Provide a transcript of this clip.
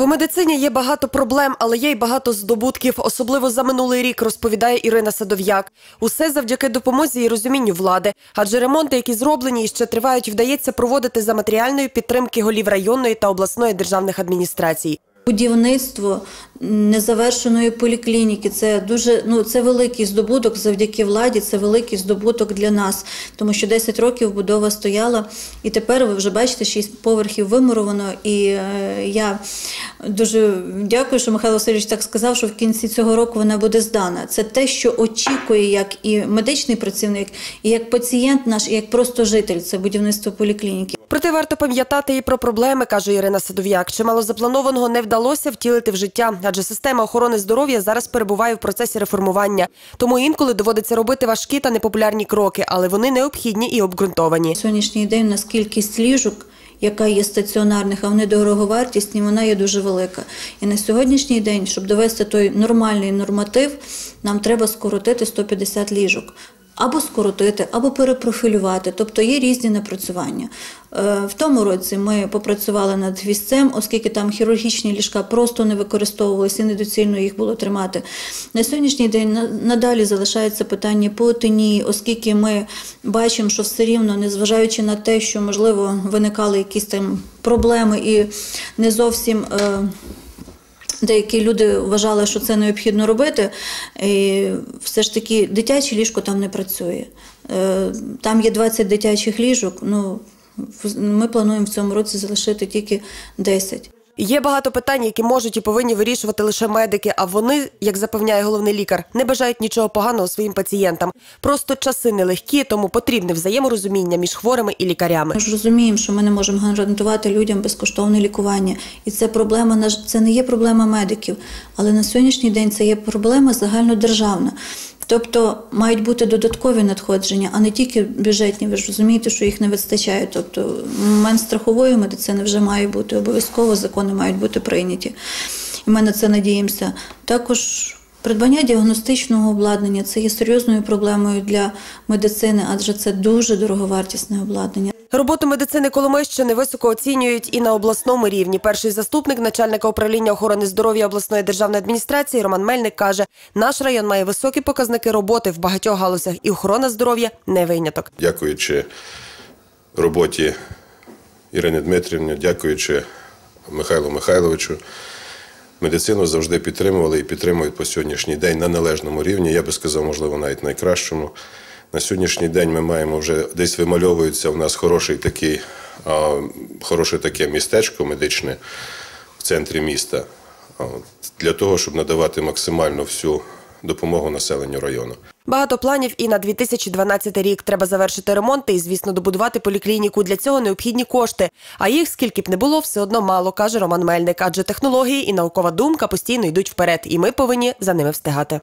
У медицині є багато проблем, але є й багато здобутків, особливо за минулий рік, розповідає Ірина Садов'як. Усе завдяки допомозі і розумінню влади. Адже ремонти, які зроблені і ще тривають, вдається проводити за матеріальної підтримки голів районної та обласної державних адміністрацій. Будівництво незавершеної поліклініки це дуже ну це великий здобуток завдяки владі. Це великий здобуток для нас, тому що 10 років будова стояла, і тепер ви вже бачите, 6 поверхів вимуровано. І е, я дуже дякую, що Михайло Васильович так сказав, що в кінці цього року вона буде здана. Це те, що очікує як і медичний працівник, і як пацієнт наш, і як просто житель. Це будівництво поліклініки. Проте варто пам'ятати і про проблеми, каже Ірина Садов'як. Чимало запланованого не вдалося втілити в життя, адже система охорони здоров'я зараз перебуває в процесі реформування. Тому інколи доводиться робити важкі та непопулярні кроки, але вони необхідні і обґрунтовані. Сьогоднішній день у нас кількість ліжок, яка є стаціонарних, а вони дороговартісні, вона є дуже велика. І на сьогоднішній день, щоб довести той нормальний норматив, нам треба скоротити 150 ліжок. Або скоротити, або перепрофілювати, тобто є різні напрацювання. Е, В тому році ми попрацювали над вісцем, оскільки там хірургічні ліжка просто не використовувалися і недоцільно їх було тримати. На сьогоднішній день на- надалі залишається питання по отинії, оскільки ми бачимо, що все рівно, незважаючи на те, що можливо виникали якісь там проблеми і не зовсім. е, Деякі люди вважали, що це необхідно робити. І все ж таки дитяче ліжко там не працює. Е, Там є 20 дитячих ліжок. Ну, ми плануємо в цьому році залишити тільки 10. Є багато питань, які можуть і повинні вирішувати лише медики. А вони, як запевняє головний лікар, не бажають нічого поганого своїм пацієнтам. Просто часи нелегкі, тому потрібне взаєморозуміння між хворими і лікарями. Ми ж розуміємо, що ми не можемо гарантувати людям безкоштовне лікування. І це проблема це не є проблема медиків, але на сьогоднішній день це є проблема загальнодержавна. Тобто мають бути додаткові надходження, а не тільки бюджетні. Ви ж розумієте, що їх не вистачає. Тобто момент страхової медицини вже має бути обов'язково, закони мають бути прийняті. І ми на це надіємося. Також Придбання діагностичного обладнання це є серйозною проблемою для медицини, адже це дуже дороговартісне обладнання. Роботу медицини Коломийщини високо оцінюють і на обласному рівні. Перший заступник начальника управління охорони здоров'я обласної державної адміністрації Роман Мельник каже, наш район має високі показники роботи в багатьох галузях, і охорона здоров'я не виняток. дякуючи роботі Ірини Дмитрівни, дякуючи Михайлу Михайловичу, медицину завжди підтримували і підтримують по сьогоднішній день на належному рівні. Я би сказав, можливо, навіть найкращому. На сьогоднішній день ми маємо вже десь вимальовується у нас хороший такий, хороше таке містечко медичне в центрі міста для того, щоб надавати максимально всю допомогу населенню району. Багато планів і на 2012 рік. Треба завершити ремонти і, звісно, добудувати поліклініку. Для цього необхідні кошти. А їх, скільки б не було, все одно мало, каже Роман Мельник. Адже технології і наукова думка постійно йдуть вперед, і ми повинні за ними встигати.